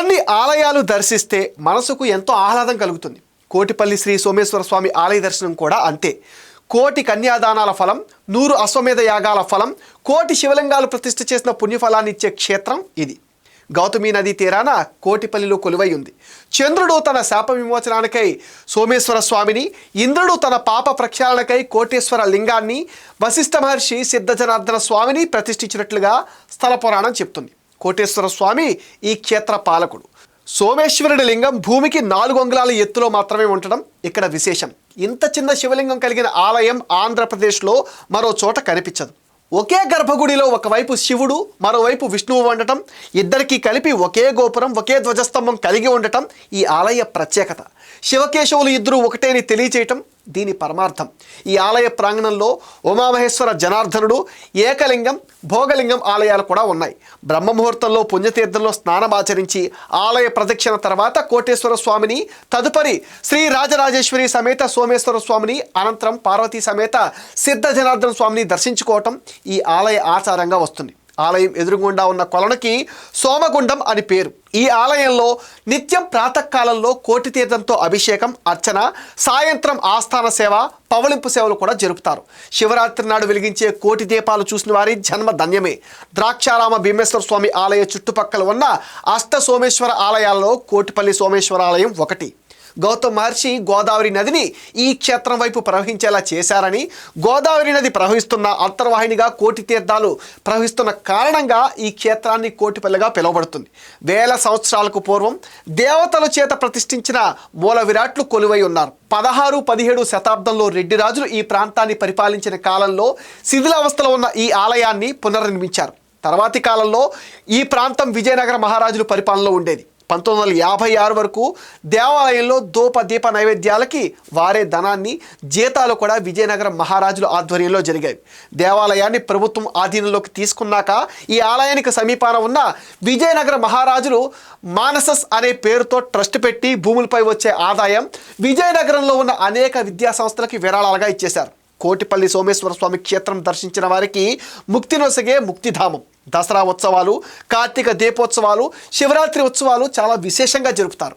కొన్ని ఆలయాలు దర్శిస్తే మనసుకు ఎంతో ఆహ్లాదం కలుగుతుంది. కోటిపల్లి శ్రీ సోమేశ్వర స్వామి ఆలయ దర్శనం కూడా అంతే. కోటి కన్యాదానాల ఫలం నూరు అశ్వమేధ యాగాల ఫలం కోటి శివలింగాలు ప్రతిష్ఠ చేసిన పుణ్యఫలాన్ని ఇచ్చే క్షేత్రం ఇది. గౌతమి నదీ తీరాన కోటిపల్లిలో కొలువై ఉంది. చంద్రుడు తన శాప విమోచనానికై సోమేశ్వర స్వామిని ఇంద్రుడు తన పాప ప్రక్షాళనకై కోటేశ్వర లింగాన్ని వశిష్ఠ మహర్షి సిద్ధ జనార్దన స్వామిని ప్రతిష్ఠించినట్లుగా స్థల పురాణం చెప్తుంది. కోటేశ్వర స్వామి ఈ క్షేత్ర పాలకుడు. సోమేశ్వరుడి లింగం భూమికి నాలుగు అంగుళాల ఎత్తులో మాత్రమే ఉండటం ఇక్కడ విశేషం. ఇంత చిన్న శివలింగం కలిగిన ఆలయం ఆంధ్రప్రదేశ్లో మరో చోట కనిపించదు. ఒకే గర్భగుడిలో ఒకవైపు శివుడు మరోవైపు విష్ణువు ఉండటం ఇద్దరికీ కలిపి ఒకే గోపురం ఒకే ధ్వజస్తంభం కలిగి ఉండటం ఈ ఆలయ ప్రత్యేకత. శివకేశవులు ఇద్దరు ఒకటేని తెలియచేయటం దీని పరమార్థం. ఈ ఆలయ ప్రాంగణంలో ఉమామహేశ్వర జనార్దనుడు ఏకలింగం భోగలింగం ఆలయాలు కూడా ఉన్నాయి. బ్రహ్మముహూర్తంలో పుణ్యతీర్థంలో స్నానమాచరించి ఆలయ ప్రదక్షిణ తర్వాత కోటేశ్వర స్వామిని తదుపరి శ్రీ రాజరాజేశ్వరి సమేత సోమేశ్వర స్వామిని అనంతరం పార్వతీ సమేత సిద్ధ జనార్దన స్వామిని దర్శించుకోవటం ఈ ఆలయ ఆచారంగా వస్తుంది. ఆలయం ఎదురుగుండా ఉన్న కొలనుకి సోమగుండం అని పేరు. ఈ ఆలయంలో నిత్యం ప్రాతకాలంలో కోటి తీర్థంతో అభిషేకం అర్చన సాయంత్రం ఆస్థాన సేవ పవళింపు సేవలు కూడా జరుపుతారు. శివరాత్రి నాడు వెలిగించే కోటి దీపాలు చూసిన వారి జన్మ ధన్యమే. ద్రాక్షారామ భీమేశ్వర స్వామి ఆలయ చుట్టుపక్కల ఉన్న అష్ట సోమేశ్వర ఆలయాల్లో కోటిపల్లి సోమేశ్వర ఆలయం ఒకటి. గౌతమ్ మహర్షి గోదావరి నదిని ఈ క్షేత్రం వైపు ప్రవహించేలా చేశారని గోదావరి నది ప్రవహిస్తున్న అంతర్వాహినిగా కోటి తీర్థాలు ప్రవహిస్తున్న కారణంగా ఈ క్షేత్రాన్ని కోటిపల్లిగా పిలువబడుతుంది. వేల సంవత్సరాలకు పూర్వం దేవతల చేత ప్రతిష్ఠించిన మూల విరాట్లు కొలువై ఉన్నారు. పదహారు పదిహేడు శతాబ్దంలో రెడ్డి రాజులు ఈ ప్రాంతాన్ని పరిపాలించిన కాలంలో శిథిలావస్థలో ఉన్న ఈ ఆలయాన్ని పునర్నిర్మించారు. తర్వాతి కాలంలో ఈ ప్రాంతం విజయనగర మహారాజుల పరిపాలనలో ఉండేది. పంతొమ్మిది వందల యాభై ఆరు వరకు దేవాలయంలో దూప దీప నైవేద్యాలకి వారే ధనాన్ని జీతాలు కూడా విజయనగరం మహారాజుల ఆధ్వర్యంలో జరిగాయి. దేవాలయాన్ని ప్రభుత్వం ఆధీనంలోకి తీసుకున్నాక ఈ ఆలయానికి సమీపాన ఉన్న విజయనగర మహారాజులు మానసస్ అనే పేరుతో ట్రస్ట్ పెట్టి భూములపై వచ్చే ఆదాయం విజయనగరంలో ఉన్న అనేక విద్యా సంస్థలకి విరాళాలుగా ఇచ్చేశారు. కోటిపల్లి సోమేశ్వర స్వామి క్షేత్రం దర్శించిన వారికి ముక్తి నొసగే ముక్తిధామం. దసరా ఉత్సవాలు కార్తీక దీపోత్సవాలు శివరాత్రి ఉత్సవాలు చాలా విశేషంగా జరుపుతారు.